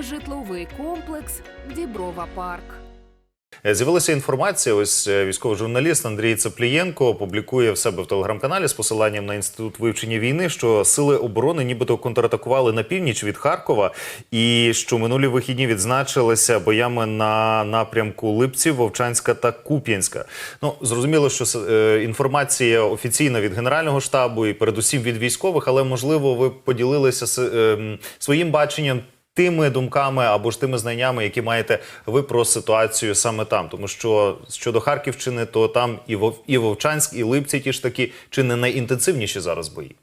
житловий комплекс Діброва Парк. Е, З'явилася інформація. Ось е, військовий журналіст Андрій Цеплієнко публікує в себе в телеграм-каналі з посиланням на інститут вивчення війни, що сили оборони нібито контратакували на північ від Харкова, і що минулі вихідні відзначилися боями на напрямку Липців, Вовчанська та Куп'янська. Ну зрозуміло, що е, інформація офіційна від генерального штабу і передусім від військових, але можливо ви поділилися ем, своїм баченням тими думками або ж тими знаннями, які маєте ви про ситуацію саме там. Тому що щодо Харківщини, то там і Вов, і Вовчанськ, і Липці ті ж такі, чи не найінтенсивніші зараз бої.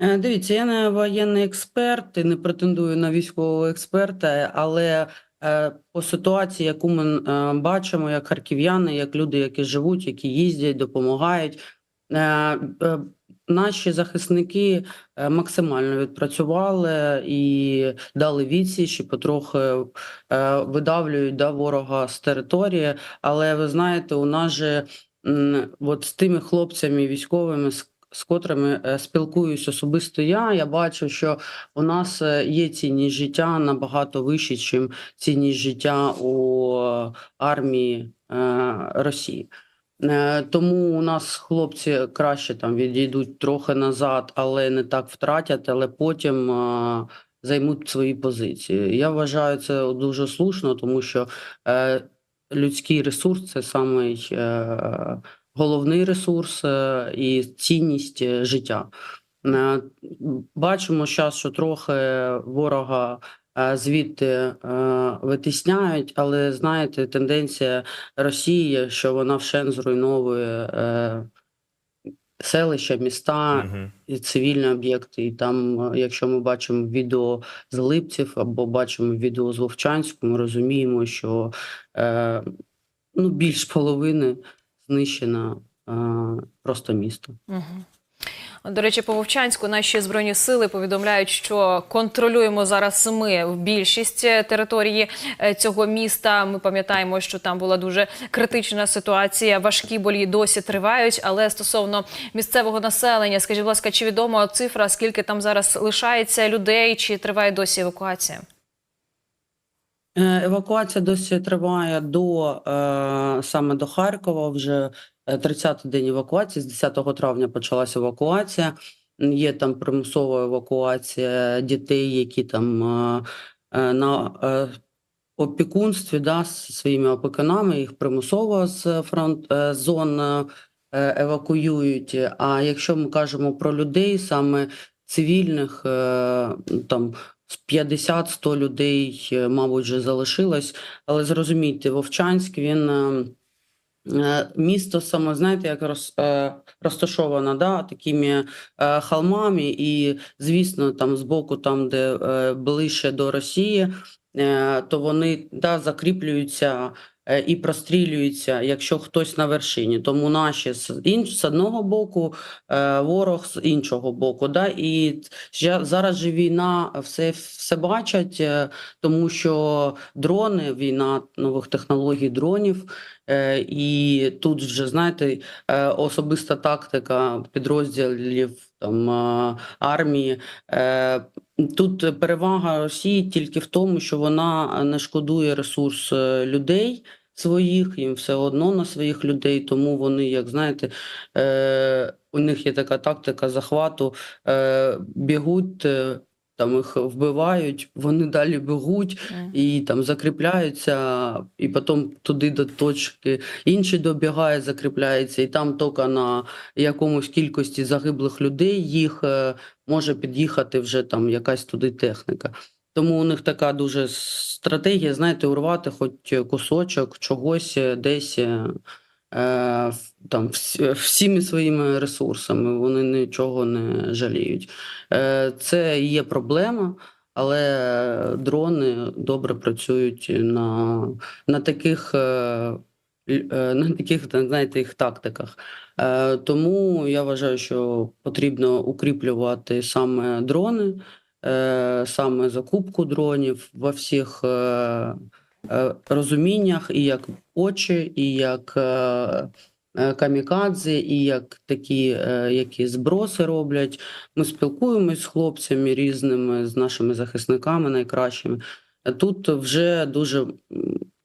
Е, Дивіться, я не воєнний експерт і не претендую на військового експерта, але е, по ситуації, яку ми е, бачимо, як харків'яни, як люди, які живуть, які їздять, допомагають. Наші захисники е, максимально відпрацювали і дали відсіч, і потрохи е, видавлюють да, ворога з території. Але ви знаєте, у нас же от з тими хлопцями військовими, з котрими е, спілкуюсь особисто я, я бачу, що у нас є цінність життя набагато вищі, ніж цінність життя у армії Росії. Е, Тому у нас хлопці краще там відійдуть трохи назад, але не так втратять, але потім е, займуть свої позиції. Я вважаю це дуже слушно, тому що е, людський ресурс це самий головний ресурс і цінність життя. Е, Бачимо зараз, що трохи ворога е, звідти е, витісняють, але знаєте, тенденція Росії, що вона вщен зруйновує селища, міста і цивільні об'єкти. І там, якщо ми бачимо відео з Липців або бачимо відео з Вовчанську, ми розуміємо, що е, ну, більш половини знищено е, просто місто. Мгм. До речі, по Вовчанську наші збройні сили повідомляють, що контролюємо зараз ми більшість е, території е, цього міста. Ми пам'ятаємо, що там була дуже критична ситуація. Важкі болі досі тривають. Але стосовно місцевого населення, скажіть, будь ласка, чи відома цифра, скільки там зараз лишається людей, чи триває досі евакуація? Е, Евакуація досі триває до е, саме до Харкова. Вже е, 30-й день евакуації. З 10 травня почалася евакуація. Є там примусова евакуація дітей, які там е, е, на е, опікунстві да, з своїми опікунами. Їх примусово з фронт е, зон е, евакуюють. А якщо ми кажемо про людей, саме цивільних, е, там 50-100 людей, е, мабуть, вже залишилось. Але зрозумійте, Вовчанськ він. е, е, Місто саме, знаєте, як роз, розташовано, да, такими халмами, і, звісно, там збоку, там, де ближче до Росії, то вони да, закріплюються і прострілюються, якщо хтось на вершині. Тому наші з, інш, з одного боку, е, ворог з іншого боку. Да, і зараз же війна все, все бачать, е, тому що дрони, війна нових технологій дронів. Е, І тут вже знаєте, е, особиста тактика підрозділів там е, армії. Тут перевага Росії тільки в тому, що вона не шкодує ресурс е, людей своїх, їм все одно на своїх людей, тому вони, як знаєте, е, у них є така тактика захвату, е, бігуть. Е, Там їх вбивають, вони далі бігуть, і там закріпляються, і потім туди до точки інші добігає, закріпляється, і там тільки на якомусь кількості загиблих людей їх е, може під'їхати вже там якась туди техніка. Тому у них така дуже стратегія, знаєте, урвати хоч кусочок чогось е, десь. Е, Там всіми своїми ресурсами вони нічого не жаліють. Е, Це є проблема, але дрони добре працюють на, на таких, е, на таких, знаєте, їх тактиках. Тому я вважаю, що потрібно укріплювати саме дрони, саме закупку дронів во всіх розуміннях, і як очі, і як е, е, камікадзе, і як такі, е, які зброси роблять. Ми спілкуємось з хлопцями різними, з нашими захисниками найкращими. Тут вже дуже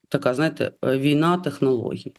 така, знаєте, е, війна технологій.